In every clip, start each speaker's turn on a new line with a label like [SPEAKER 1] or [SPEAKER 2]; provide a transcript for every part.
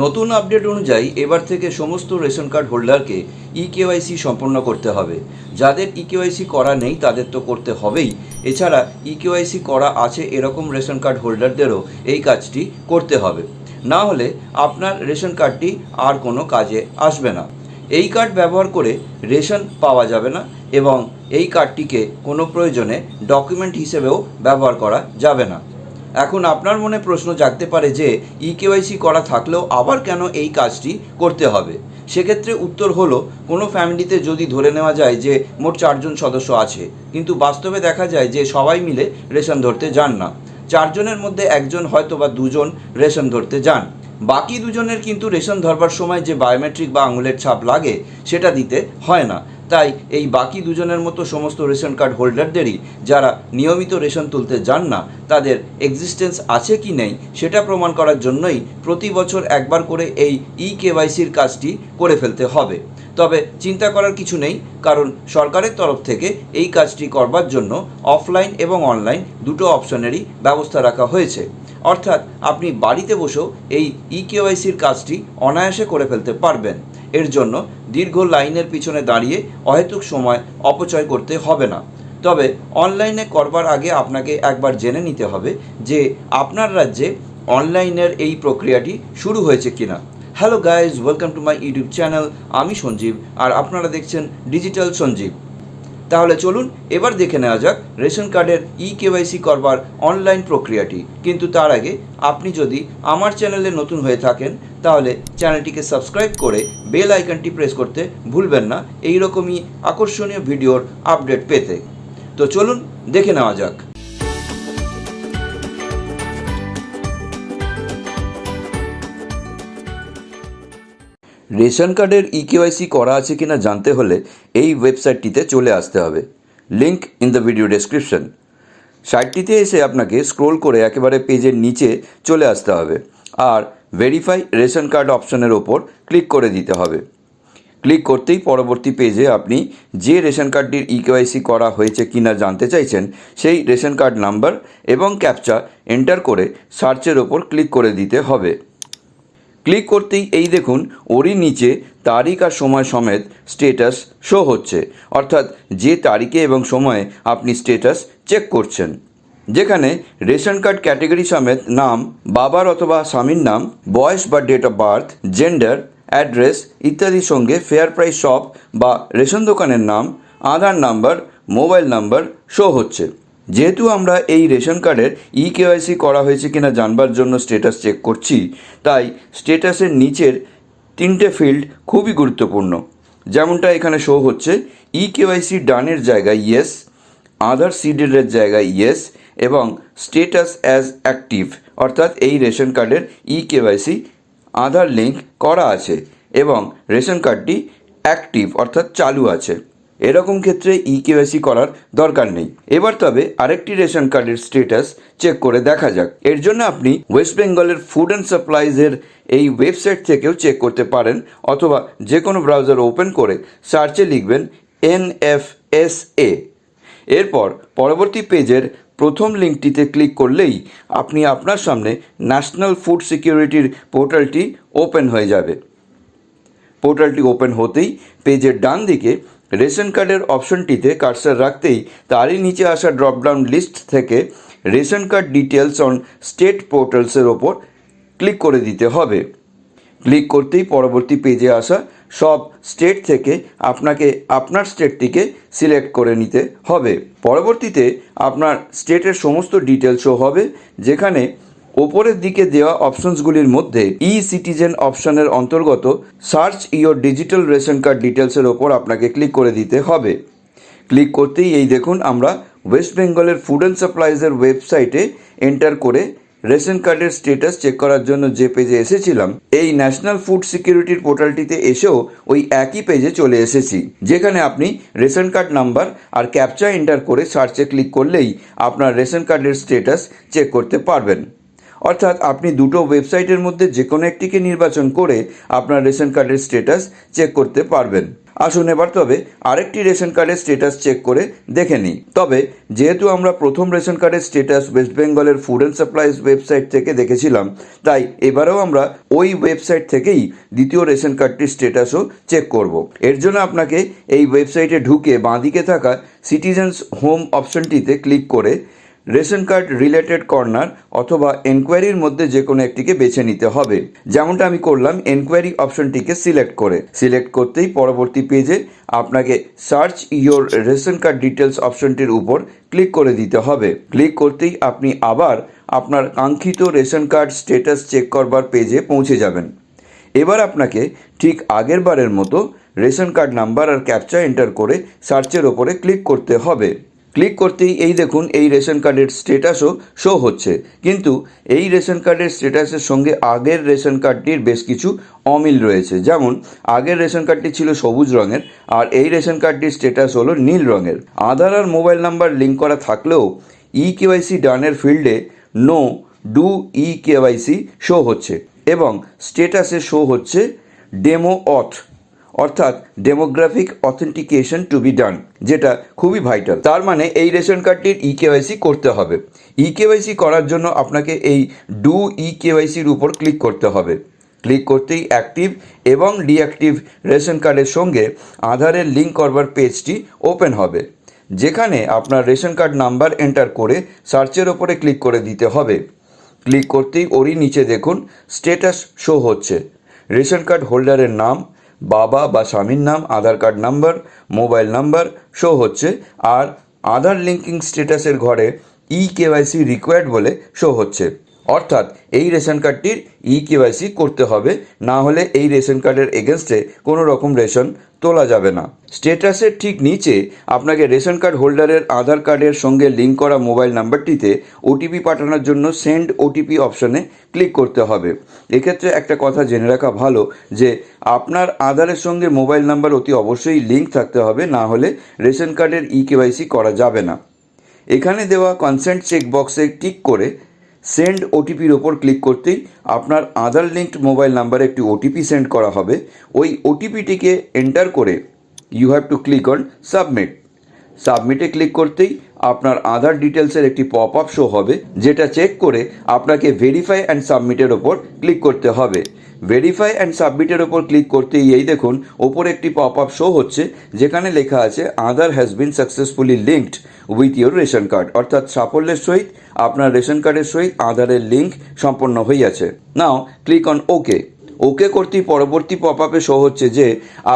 [SPEAKER 1] নতুন আপডেট অনুযায়ী এবার থেকে সমস্ত রেশন কার্ড হোল্ডারকে ই কেওয়াইসি সম্পন্ন করতে হবে। যাদের ই কেওয়াইসি করা নেই, তাদের তো করতে হবেই। এছাড়া ই কেওয়াইসি করা আছে এরকম রেশন কার্ড হোল্ডারদেরও এই কাজটি করতে হবে। না হলে আপনার রেশন কার্ডটি আর কোনো কাজে আসবে না। এই কার্ড ব্যবহার করে রেশন পাওয়া যাবে না এবং এই কার্ডটিকে কোনো প্রয়োজনে ডকুমেন্ট হিসেবেও ব্যবহার করা যাবে না। এখন আপনার মনে প্রশ্ন জাগতে পারে যে ই কেওয়াইসি করা থাকলেও আবার কেন এই কাজটি করতে হবে? সেক্ষেত্রে উত্তর হলো, কোনো ফ্যামিলিতে যদি ধরে নেওয়া যায় যে, মোট চারজন সদস্য আছে, কিন্তু বাস্তবে দেখা যায় যে, সবাই মিলে রেশন ধরতে যান না। চারজনের মধ্যে একজন হয়তো বা দুজন রেশন ধরতে যান। বাকি দুজনের কিন্তু রেশন ধরবার সময় যে বায়োমেট্রিক বা আঙুলের ছাপ লাগে, সেটা দিতে হয় না। তাই এই বাকি দুজনের মতো সমস্ত রেশন কার্ড হোল্ডারদেরই যারা নিয়মিত রেশন তুলতে যান না, তাদের এক্সিস্টেন্স আছে কি নেই সেটা প্রমাণ করার জন্যই প্রতি বছর একবার করে এই ই কেওয়াইসির কাজটি করে ফেলতে হবে। তবে চিন্তা করার কিছু নেই, কারণ সরকারের তরফ থেকে এই কাজটি করবার জন্য অফলাইন এবং অনলাইন দুটো অপশনেরই ব্যবস্থা রাখা হয়েছে। অর্থাৎ আপনি বাড়িতে বসেও এই ই কেওয়াইসির কাজটি অনায়াসে করে ফেলতে পারবেন। এর জন্য দীর্ঘ লাইনের পিছনে দাঁড়িয়ে অহেতুক সময় অপচয় করতে হবে না। তবে অনলাইনে করবার আগে আপনাকে একবার জেনে নিতে হবে যে আপনার রাজ্যে অনলাইনের এই প্রক্রিয়াটি শুরু হয়েছে কিনা। Hello guys welcome to my YouTube channel আমি সঞ্জীব, আর আপনারা দেখছেন ডিজিটাল সঞ্জীব। তাহলে চলুন এবার দেখে নেওয়া যাক রেশন কার্ডের ই কেওয়াইসি করবার অনলাইন প্রক্রিয়াটি। কিন্তু তার আগে আপনি যদি আমার চ্যানেলে নতুন হয়ে থাকেন, তাহলে চ্যানেলটিকে সাবস্ক্রাইব করে বেল আইকনটি প্রেস করতে ভুলবেন না। এই রকমই আকর্ষণীয় ভিডিওর আপডেট পেতে। তো চলুন দেখে নেওয়া যাক। রেশন কার্ডের ই কেওয়াইসি করা আছে কিনা জানতে হলে এই ওয়েবসাইটটিতে চলে আসতে হবে। Link in the video description. সাইটটিতে এসে আপনাকে স্ক্রোল করে একেবারে পেজের নিচে চলে আসতে হবে আর ভেরিফাই রেশন কার্ড অপশনের ওপর ক্লিক করে দিতে হবে। ক্লিক করতেই পরবর্তী পেজে আপনি যে রেশন কার্ডটির ই কেওয়াইসি করা হয়েছে কিনা জানতে চাইছেন, সেই রেশন কার্ড নাম্বার এবং ক্যাপচা এন্টার করে সার্চের ওপর ক্লিক করে দিতে হবে। ক্লিক করতেই এই দেখুন, ওরই নিচে তারিখ আর সময় সমেত স্টেটাস শো হচ্ছে। অর্থাৎ যে তারিখে এবং সময়ে আপনি স্টেটাস চেক করছেন। যেখানে রেশন কার্ড ক্যাটেগরি সমেত নাম, বাবার অথবা স্বামীর নাম, বয়স বা date of birth, gender, address ইত্যাদির সঙ্গে ফেয়ার প্রাইস শপ বা রেশন দোকানের নাম, Aadhaar number, mobile number show হচ্ছে। যেহেতু আমরা এই রেশন কার্ডের ই কেওয়াইসি করা হয়েছে কিনা জানবার জন্য স্টেটাস চেক করছি, তাই স্টেটাসের নিচের তিনটে ফিল্ড খুবই গুরুত্বপূর্ণ। যেমনটা এখানে শো হচ্ছে ই কেওয়াইসি ডানের জায়গায় ইয়েস আধার সিডের জায়গায় ইয়েস এবং স্টেটাস অ্যাজ অ্যাক্টিভ অর্থাৎ এই রেশন কার্ডের ই কেওয়াইসি আধার লিঙ্ক করা আছে, এবং রেশন কার্ডটি অ্যাক্টিভ অর্থাৎ চালু আছে। এরকম ক্ষেত্রে ই কেওয়াইসি করার দরকার নেই। এবার তবে আরেকটি রেশন কার্ডের স্টেটাস চেক করে দেখা যাক। এর জন্য আপনি ওয়েস্ট বেঙ্গলের ফুড অ্যান্ড সাপ্লাইজের এই ওয়েবসাইট থেকেও চেক করতে পারেন, অথবা যে কোনো ব্রাউজার ওপেন করে সার্চে লিখবেন এন এফ এস এ এরপর পরবর্তী পেজের প্রথম লিঙ্কটিতে ক্লিক করলেই আপনি আপনার সামনে ন্যাশনাল ফুড সিকিউরিটির পোর্টালটি ওপেন হয়ে যাবে। পোর্টালটি ওপেন হতেই পেজের ডান দিকে রেশন কার্ডের অপশনটিতে কার্সার রাখতেই তারই নিচে আসা ড্রপডাউন লিস্ট থেকে ration card details on state পোর্টালসের ওপর ক্লিক করে দিতে হবে। ক্লিক করতেই পরবর্তী পেজে আসা সব স্টেট থেকে আপনাকে আপনার স্টেটটিকে সিলেক্ট করে নিতে হবে। পরবর্তীতে আপনার স্টেটের সমস্ত ডিটেলসও হবে, যেখানে ওপরের দিকে দেওয়া অপশনসগুলির মধ্যে ই সিটিজেন অপশনের অন্তর্গত search your digital ration card ডিটেলসের ওপর আপনাকে ক্লিক করে দিতে হবে। ক্লিক করতেই এই দেখুন, আমরা ওয়েস্ট বেঙ্গলের ফুড অ্যান্ড সাপ্লাইজের ওয়েবসাইটে এন্টার করে রেশন কার্ডের স্টেটাস চেক করার জন্য যে পেজে এসেছিলাম, এই ন্যাশনাল ফুড সিকিউরিটির পোর্টালটিতে এসেও ওই একই পেজে চলে এসেছি, যেখানে আপনি রেশন কার্ড নাম্বার আর ক্যাপচা এন্টার করে সার্চে ক্লিক করলেই আপনার রেশন কার্ডের স্টেটাস চেক করতে পারবেন। অর্থাৎ আপনি দুটো ওয়েবসাইটের মধ্যে যে কোনো একটিকে নির্বাচন করে আপনার রেশন কার্ডের স্ট্যাটাস চেক করতে পারবেন। আসুন এবার তবে আরেকটি রেশন কার্ডের স্টেটাস চেক করে দেখে নিই। তবে যেহেতু আমরা প্রথম রেশন কার্ডের স্ট্যাটাস ওয়েস্ট বেঙ্গলের ফুড অ্যান্ড সাপ্লাইজ ওয়েবসাইট থেকে দেখেছিলাম, তাই এবারেও আমরা ওই ওয়েবসাইট থেকেই দ্বিতীয় রেশন কার্ডটির স্ট্যাটাসও চেক করব। এর জন্য আপনাকে এই ওয়েবসাইটে ঢুকে বাঁদিকে থাকা সিটিজেন্স হোম অপশনটিতে ক্লিক করে রেশন কার্ড রিলেটেড কর্নার অথবা এনকোয়ারির মধ্যে যে কোনো একটিকে বেছে নিতে হবে। যেমনটা আমি করলাম, এনকোয়ারি অপশনটিকে সিলেক্ট করে। সিলেক্ট করতেই পরবর্তী পেজে আপনাকে search your ration card details অপশনটির উপর ক্লিক করে দিতে হবে। ক্লিক করতেই আপনি আবার আপনার কাঙ্ক্ষিত রেশন কার্ড স্টেটাস চেক করবার পেজে পৌঁছে যাবেন। এবার আপনাকে ঠিক আগের বারের মতো রেশন কার্ড নাম্বার আর ক্যাপচা এন্টার করে সার্চের ওপরে ক্লিক করতে হবে। ক্লিক করতেই এই দেখুন, এই রেশন কার্ডের স্ট্যাটাসও শো হচ্ছে। কিন্তু এই রেশন কার্ডের স্ট্যাটাসের সঙ্গে আগের রেশন কার্ডটির বেশ কিছু অমিল রয়েছে। যেমন, আগের রেশন কার্ডটি ছিল সবুজ রঙের, আর এই রেশন কার্ডটির স্ট্যাটাস হলো নীল রঙের। আধার আর মোবাইল নাম্বার লিঙ্ক করা থাকলেও ই কেওয়াইসি ডানের ফিল্ডে no do e KYC show হচ্ছে। এবং স্টেটাসে শো হচ্ছে ডেমো অথ অর্থাৎ demographic authentication to be done যেটা খুবই ভাইটাল তার মানে এই রেশন কার্ডটির ই কেওয়াইসি করতে হবে। ই কেওয়াইসি করার জন্য আপনাকে এই ডু ই কেওয়াইসির উপর ক্লিক করতে হবে। ক্লিক করতেই অ্যাক্টিভ এবং ডিঅ্যাক্টিভ রেশন কার্ডের সঙ্গে আধারের লিঙ্ক করবার পেজটি ওপেন হবে। যেখানে আপনার রেশন কার্ড নাম্বার এন্টার করে সার্চের ওপরে ক্লিক করে দিতে হবে। ক্লিক করতেই ওরই নিচে দেখুন স্টেটাস শো হচ্ছে। রেশন কার্ড হোল্ডারের নাম বাবা বা স্বামীর নাম, Aadhaar card number, mobile number show হচ্ছে। আর আধার লিঙ্কিং স্ট্যাটাসের ঘরে ই কেওয়াইসি রিকোয়ার্ড বলে শো হচ্ছে। অর্থাৎ এই রেশন কার্ডটির ই কেওয়াইসি করতে হবে, না হলে এই রেশন কার্ডের এগেনস্টে কোনো রকম রেশন তোলা যাবে না। স্টেটাসের ঠিক নিচে আপনাকে রেশন কার্ড হোল্ডারের আধার কার্ডের সঙ্গে লিঙ্ক করা মোবাইল নাম্বারটিতে ওটিপি পাঠানোর জন্য সেন্ড ওটিপি অপশনে ক্লিক করতে হবে। এক্ষেত্রে একটা কথা জেনে রাখা ভালো যে আপনার আধারের সঙ্গে মোবাইল নাম্বার অতি অবশ্যই লিঙ্ক থাকতে হবে, না হলে রেশন কার্ডের ই কেওয়াইসি করা যাবে না। এখানে দেওয়া কনসেন্ট চেক বক্সে টিক করে সেন্ড ওটিপির ওপর ক্লিক করতেই আপনার আধার লিঙ্কড মোবাইল নাম্বারে একটি ওটিপি সেন্ড করা হবে। ওই ওটিপিটিকে এন্টার করে you have to click on submit সাবমিটে ক্লিক করতেই আপনার আধার ডিটেলসের একটি পপ আপ শো হবে, যেটা চেক করে আপনাকে ভেরিফাই অ্যান্ড সাবমিটের ওপর ক্লিক করতে হবে। ভেরিফাই অ্যান্ড সাবমিটের ওপর ক্লিক করতেই এই দেখুন, ওপর একটি পপ আপ শো হচ্ছে, যেখানে লেখা আছে Aadhaar has been successfully linked with your ration card অর্থাৎ সাফল্যের সহিত, আপনার রেশন কার্ডের সহিত আধারের লিঙ্ক সম্পন্ন হইয়াছে। নাও ক্লিক অন ওকে ওকে করতেই পরবর্তী পপ আপে শো হচ্ছে যে,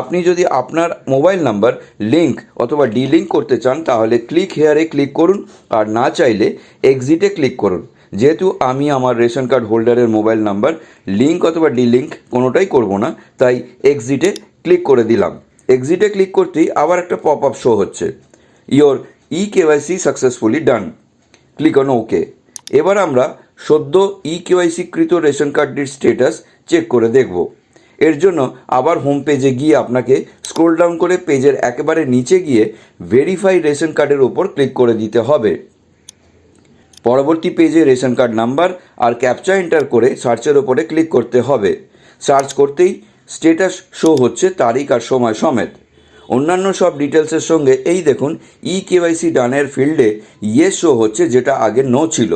[SPEAKER 1] আপনি যদি আপনার মোবাইল নাম্বার লিঙ্ক অথবা ডিলিঙ্ক করতে চান, তাহলে ক্লিক হেয়ারে ক্লিক করুন, আর না চাইলে এক্সিটে ক্লিক করুন। যেহেতু আমি আমার রেশন কার্ড হোল্ডারের মোবাইল নাম্বার লিঙ্ক অথবা ডিলিঙ্ক কোনোটাই করব না, তাই এক্সিটে ক্লিক করে দিলাম। এক্সিটে ক্লিক করতেই আবার একটা পপ আপ শো হচ্ছে your e KYC successfully done click on okay এবার আমরা সদ্য ই কেওয়াইসি কৃত রেশন কার্ডটির স্ট্যাটাস চেক করে দেখব। এর জন্য আবার হোম পেজে গিয়ে আপনাকে স্ক্রোল ডাউন করে পেজের একেবারে নিচে গিয়ে ভেরিফাই রেশন কার্ডের ওপর ক্লিক করে দিতে হবে। পরবর্তী পেজে রেশন কার্ড নাম্বার আর ক্যাপচা এন্টার করে সার্চের ওপরে ক্লিক করতে হবে। সার্চ করতেই স্টেটাস শো হচ্ছে তারিখ আর সময় সমেত। অন্যান্য সব ডিটেলসের সঙ্গে এই দেখুন ই কেওয়াইসি ডানের ফিল্ডে ইয়ে শো হচ্ছে যেটা আগে নো ছিল।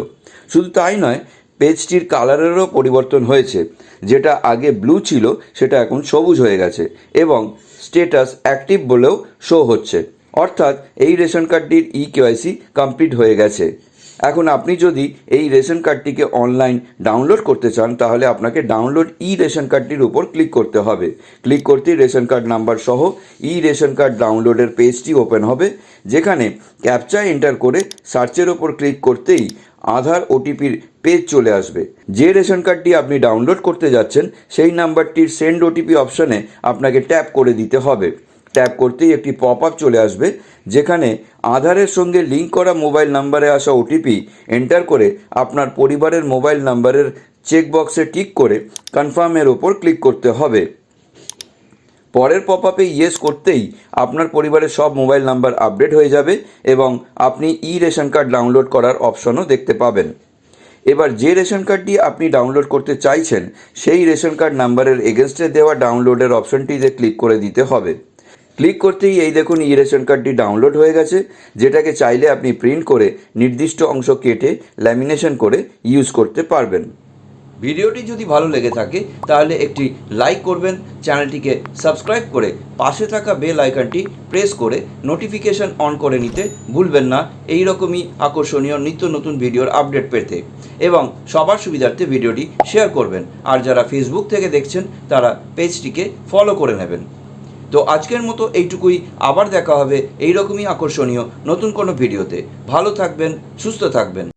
[SPEAKER 1] শুধু তাই নয়, পেজটির কালারেরও পরিবর্তন হয়েছে। যেটা আগে ব্লু ছিল, সেটা এখন সবুজ হয়ে গেছে এবং স্টেটাস অ্যাক্টিভ বলেও শো হচ্ছে। অর্থাৎ এই রেশন কার্ডটির ই কেওয়াইসি কমপ্লিট হয়ে গেছে। এখন আপনি যদি এই রেশন কার্ডটিকে অনলাইন ডাউনলোড করতে চান, তাহলে আপনাকে ডাউনলোড ই রেশন কার্ডটির উপর ক্লিক করতে হবে। ক্লিক করতেই রেশন কার্ড নাম্বার সহ ই রেশন কার্ড ডাউনলোডের পেজটি ওপেন হবে, যেখানে ক্যাপচা এন্টার করে সার্চের ওপর ক্লিক করতেই আধার ওটিপির পেজ চলে আসবে। যে রেশন কার্ডটি আপনি ডাউনলোড করতে যাচ্ছেন, সেই নাম্বারটির সেন্ড ওটিপি অপশনে আপনাকে ট্যাপ করে দিতে হবে। ট্যাপ করতেই একটি পপ আপ চলে আসবে, যেখানে আধারের সঙ্গে লিঙ্ক করা মোবাইল নাম্বারে আসা ওটিপি এন্টার করে আপনার পরিবারের মোবাইল নাম্বারের চেক বক্সে টিক করে কনফার্মের ওপর ক্লিক করতে হবে। পরের পপ আপে ইয়েস করতেই আপনার পরিবারের সব মোবাইল নাম্বার আপডেট হয়ে যাবে এবং আপনি ই রেশন কার্ড ডাউনলোড করার অপশনও দেখতে পাবেন। এবার যে রেশন কার্ডটি আপনি ডাউনলোড করতে চাইছেন, সেই রেশন কার্ড নাম্বারের এগেনস্টে দেওয়া ডাউনলোডের অপশনটিতে ক্লিক করে দিতে হবে। ক্লিক করতেই এই দেখুন ই রেশন কার্ডটি ডাউনলোড হয়ে গেছে, যেটাকে চাইলে আপনি প্রিন্ট করে নির্দিষ্ট অংশ কেটে ল্যামিনেশন করে ইউজ করতে পারবেন। ভিডিওটি যদি ভালো লেগে থাকে, তাহলে একটি লাইক করবেন, চ্যানেলটিকে সাবস্ক্রাইব করে পাশে থাকা বেল আইকনটি প্রেস করে নোটিফিকেশন অন করে নিতে ভুলবেন না। এই রকমই আকর্ষণীয় নিত্য নতুন ভিডিওর আপডেট পেতে। এবং সবার সুবিধার্থে ভিডিওটি শেয়ার করবেন। আর যারা ফেসবুক থেকে দেখছেন, তারা পেজটিকে ফলো করে নেবেন। তো আজকের মতো এইটুকুই। আবার দেখা হবে এই রকমই আকর্ষণীয় নতুন কোনো ভিডিওতে। ভালো থাকবেন, সুস্থ থাকবেন।